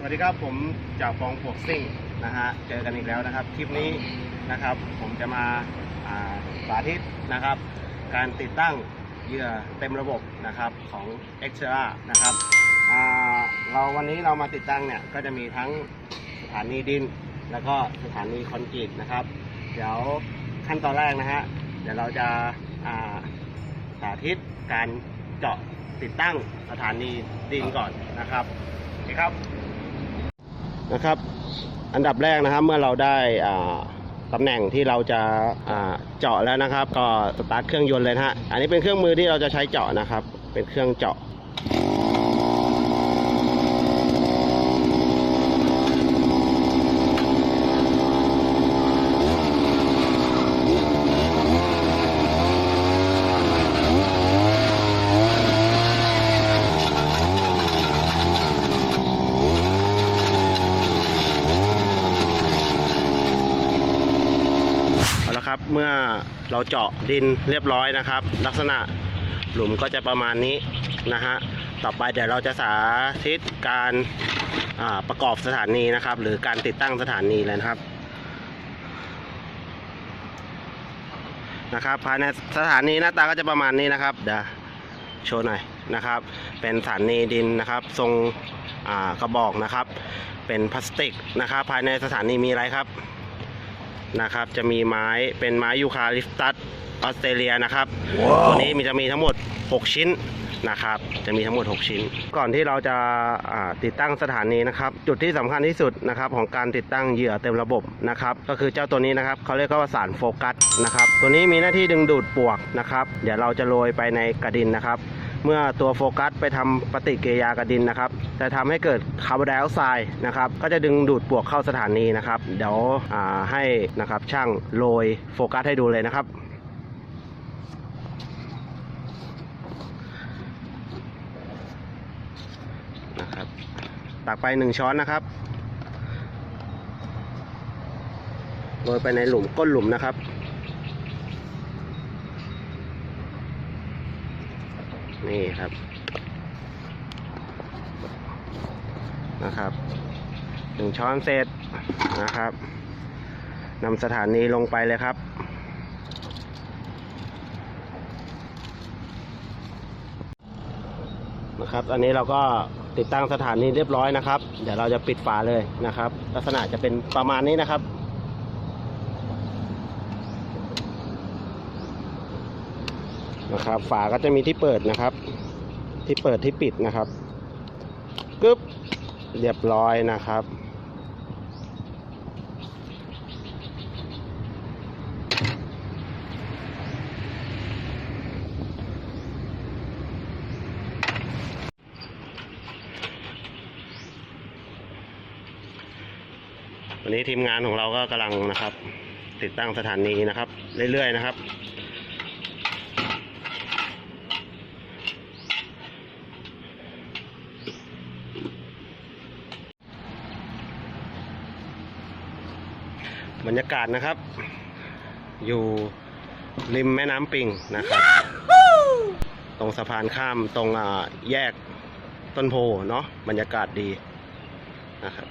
สวัสดีครับผมจากฟองปวกซิ่งนะฮะเจอกันอีกแล้วนะครับคลิปนี้นะครับผมจะมาาสาธิตนะครับ การติดตั้งเหยื่อเต็มระบบนะครับของ e x t r a นะครับเราวันนี้เรามาติดตั้งเนี่ยก็จะมีทั้งสถานีดิน แล้วก็สถานีคอนกรีตนะครับ เดี๋ยวขั้นตอนแรกนะฮะเดี๋ยวเราจะาสาธิตการเจาะติดตั้งสถานีดินก่อนนะครับโอเคครับ นะครับ อันดับแรกนะครับเมื่อเราได้อ่าตำแหน่งที่เราจะเจาะแล้วนะครับ ก็สตาร์ทเครื่องยนต์เลยนะฮะอันนี้เป็นเครื่องมือที่เราจะใช้เจาะนะครับ เป็นเครื่องเจาะ เอาละครับเมื่อเราเจาะดินเรียบร้อยนะครับ ลักษณะหลุมก็จะประมาณนี้นะฮะต่อไปเดี๋ยวเราจะสาธิตการาประกอบสถานีนะครับ หรือการติดตั้งสถานีเลยนะครับนะครับภายในสถานีหน้าตาก็จะประมาณนี้นะครับเดี๋ยวโชว์หน่อยนะครับ เป็นสถานีดินนะครับ ทรงกระบอกนะครับ เป็นพลาสติกนะครับ ภายในสถานีมีอะไรครับ นะครับ จะมีไม้เป็นไม้ยูคาลิปตัสออสเตรเลียนะครับตัวนี้มีจะมีทั้งหมด 6 ชิ้นนะครับ จะมีทั้งหมด 6 ชิ้น ก่อนที่เราจะอ่าติดตั้งสถานีนะครับ จุดที่สำคัญที่สุดนะครับของการติดตั้งเหยื่อเต็มระบบนะครับ ก็คือเจ้าตัวนี้นะครับเขาเรียกว่าสารโฟกัสนะครับ ตัวนี้มีหน้าที่ดึงดูดปลวกนะครับ เดี๋ยวเราจะโรยไปในกระดินนะครับ เมื่อตัวโฟกัสไปทำปฏิกิริยากับดินนะครับ จะทำให้เกิดคาร์บอนไดออกไซด์นะครับก็จะดึงดูดปวกเข้าสถานีนะครับเดี๋ยวให้นะครับช่างโรยโฟกัสให้ดูเลยนะครับนะครับตักไปหนึ่งช้อนนะครับโรยไปในหลุมก้นหลุมนะครับ นี่ครับ นะครับหนึ่งช้อนเศษนะครับนำสถานีลงไปเลยครับ นะครับ อันนี้เราก็ติดตั้งสถานีเรียบร้อยนะครับ เดี๋ยวเราจะปิดฝาเลยนะครับ ลักษณะจะเป็นประมาณนี้นะครับ นะครับ ฝาก็จะมีที่เปิดนะครับ ที่เปิดที่ปิดนะครับกึ๊บเรียบร้อยนะครับ วันนี้ทีมงานของเราก็กำลังนะครับ ติดตั้งสถานีนะครับ เรื่อยๆนะครับ บรรยากาศนะครับ อยู่ริมแม่น้ำปิงนะครับ ตรงสะพานข้ามตรงแยกต้นโพเนาะบรรยากาศดีนะครับ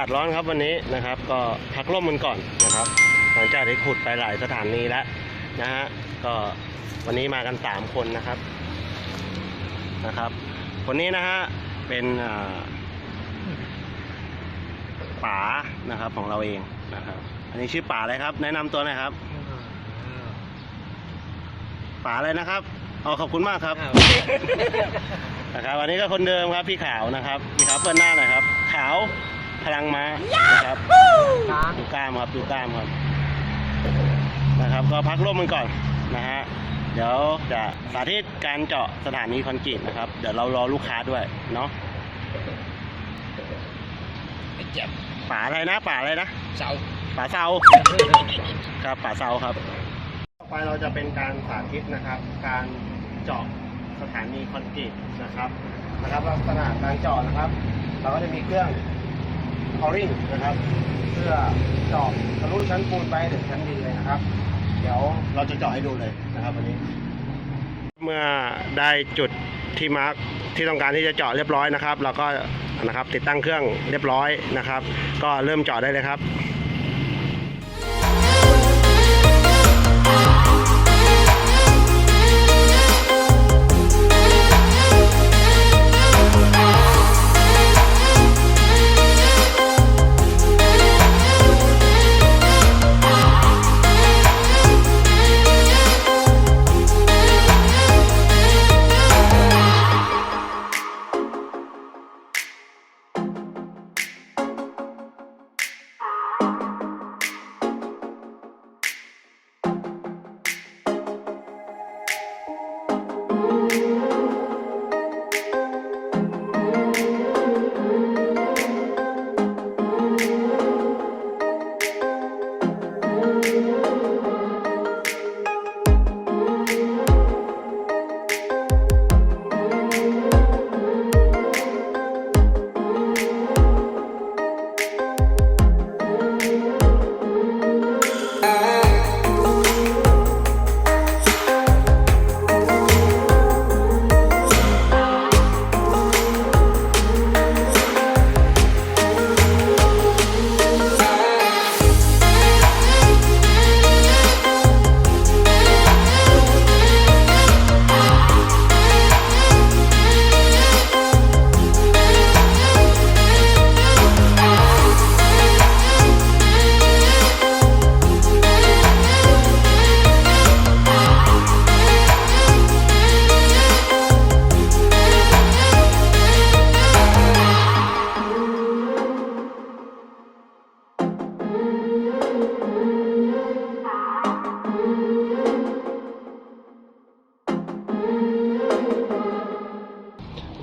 าศร้อนครับวันนี้นะครับ ก็พักร่มมันก่อนนะครับ หลังจากที่ขุดไปหลายสถานีแล้วนะฮะก็วันนี้มากันสามคนนะครับนะครับคนนี้นะฮะเป็นอ่าป๋านะครับของเราเองนะครับ อันนี้ชื่อป๋าอะไรครับ แนะนำตัวหน่อยครับป๋าอะไรนะครับเอ๋อขอบคุณมากครับอ้าวครับ อันนี้ก็คนเดิมครับพี่ขาวนะครับพี่ขาวเปิดหน้าหน่อยครับ ขาว พลังม้านะครับช้างดูกล้ามครับดูกล้ามครับนะครับ ก็พักร่วมมันก่อนนะฮะเดี๋ยวจะสาธิตการเจาะสถานีคอนกรีตนะครับ เดี๋ยวเรารอลูกค้าด้วยเนาะไอ้เจ็บป่าอะไรนะป่าอะไรนะเสาป่าเซาครับป่าเซาครับ ต่อไปเราจะเป็นการสาธิตนะครับ การเจาะสถานีคอนกรีตนะครับนะครับลักษณะการเจาะนะครับ เราก็จะมีเครื่อง คอริ่งนะครับ เพื่อเจาะทะลุชั้นปูนไปถึงชั้นดินเลยนะครับ เดี๋ยวเราจะเจาะให้ดูเลยนะครับวันนี้ เมื่อได้จุดที่มาร์กที่ต้องการที่จะเจาะเรียบร้อยนะครับ เราก็นะครับติดตั้งเครื่องเรียบร้อยนะครับ ก็เริ่มเจาะได้เลยครับ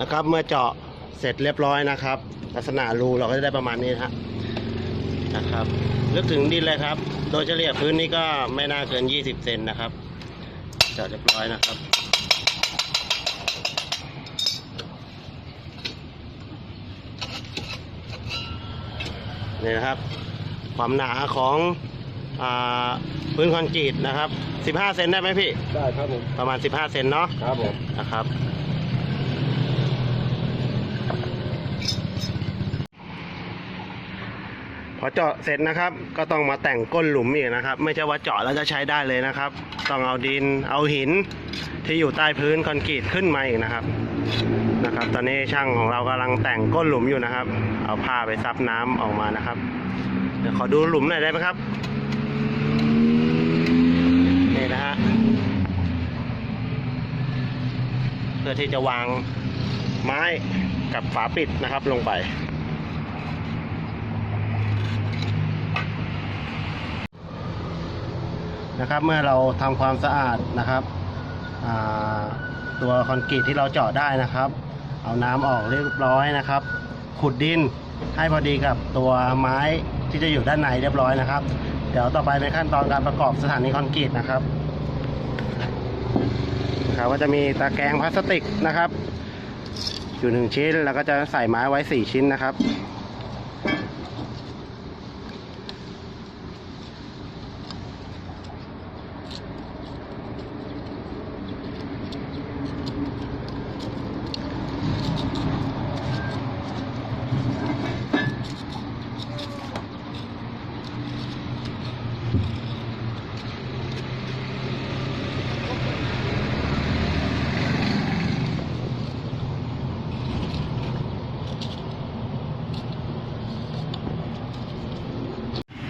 นะครับ เมื่อเจาะเสร็จเรียบร้อยนะครับ ลักษณะรูเราก็จะได้ประมาณนี้นะฮะนะครับลึกถึงดินเลยครับ โดยเฉลี่ยพื้นนี้ก็ไม่น่าเกิน 20 เซนนะครับเจาะเรียบร้อยนะครับนี่นะครับ ความหนาของอาพื้นคอนกรีตนะครับ 15 เซนได้ไหมพี่ ได้ครับผม ประมาณ 15 เซนเนาะ ครับผม นะครับ พอเจาะเสร็จนะครับ ก็ต้องมาแต่งก้นหลุมอีกนะครับ ไม่ใช่ว่าเจาะแล้วจะใช้ได้เลยนะครับ ต้องเอาดินเอาหินที่อยู่ใต้พื้นคอนกรีตขึ้นมาอีกนะครับนะครับ ตอนนี้ช่างของเรากำลังแต่งก้นหลุมอยู่นะครับ เอาผ้าไปซับน้ำออกมานะครับ เดี๋ยวขอดูหลุมหน่อยได้ไหมครับนี่นะฮะเพื่อที่จะวางไม้กับฝาปิดนะครับลงไป นะครับ เมื่อเราทำความสะอาดนะครับตัวคอนกรีตที่เราเจาะได้นะครับ เอาน้ำออกเรียบร้อยนะครับ ขุดดินให้พอดีกับตัวไม้ที่จะอยู่ด้านในเรียบร้อยนะครับ เดี๋ยวต่อไปเป็นขั้นตอนการประกอบสถานีคอนกรีตนะครับครับก็จะมีตะแกรงพลาสติกนะครับ อยู่หนึ่งชิ้นแล้วก็จะใส่ไม้ไว้สี่ชิ้นนะครับ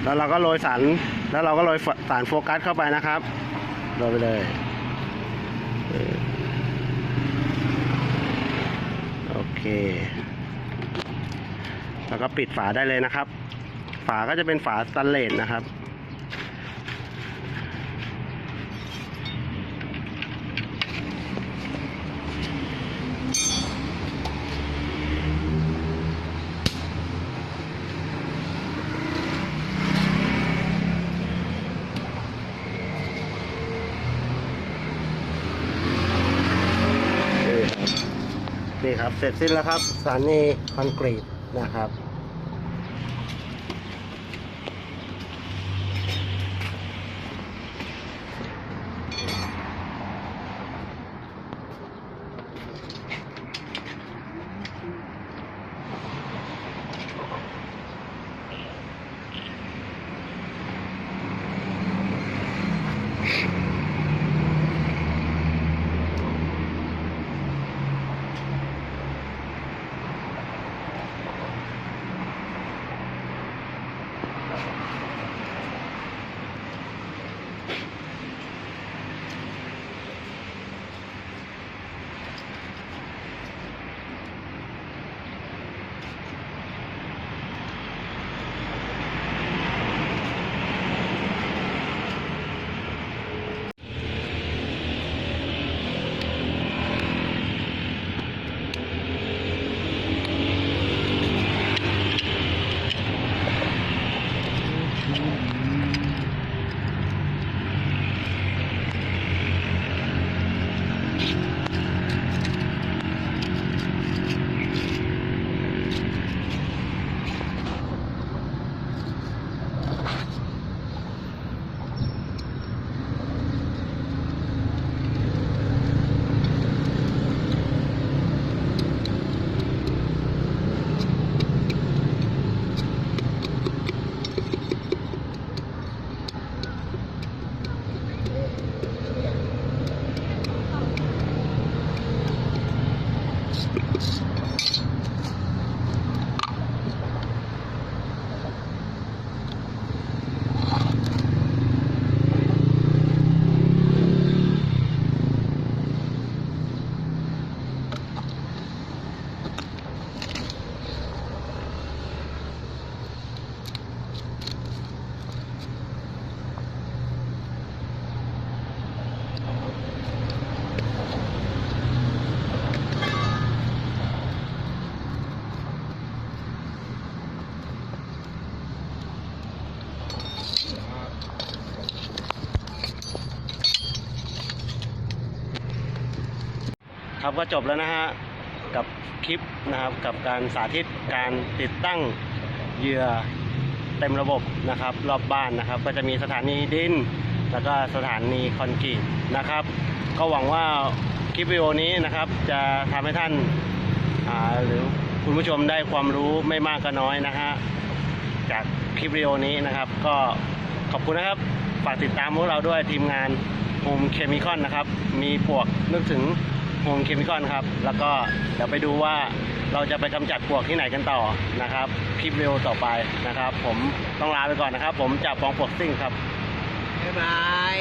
แล้วเราก็โรยสารแล้วเราก็โรยสารโฟกัสเข้าไปนะครับโรยไปเลยโอเค แล้วก็ปิดฝาได้เลยนะครับ ฝาก็จะเป็นฝาสแตนเลสนะครับ นี่ครับ เสร็จสิ้นแล้วครับสถานีคอนกรีตนะครับ ครับก็จบแล้วนะฮะกับคลิปนะครับกับการสาธิตการติดตั้งเหยื่อเต็มระบบนะครับ รอบบ้านนะครับ ก็จะมีสถานีดิน แล้วก็สถานีคอนกรีตนะครับ ก็หวังว่าคลิปวิดีโอนี้นะครับ จะทำให้ท่านาหรือคุณผู้ชมได้ความรู้ไม่มากก็น้อยนะฮะจากคลิปวิดีโอนี้นะครับ ก็ขอบคุณนะครับฝากติดตามพวกเราด้วยทีมงาน Home Chemical นะครับ มีปวกนึกถึง Home Chemical ครับ แล้วก็เดี๋ยวไปดูว่าเราจะไปกำจัดปลวกที่ไหนกันต่อนะครับคลิปวิดีโอต่อไปนะครับ ผมต้องลาไปก่อนนะครับ ผมจากฟองปวกซิ่งครับบ๊ายบาย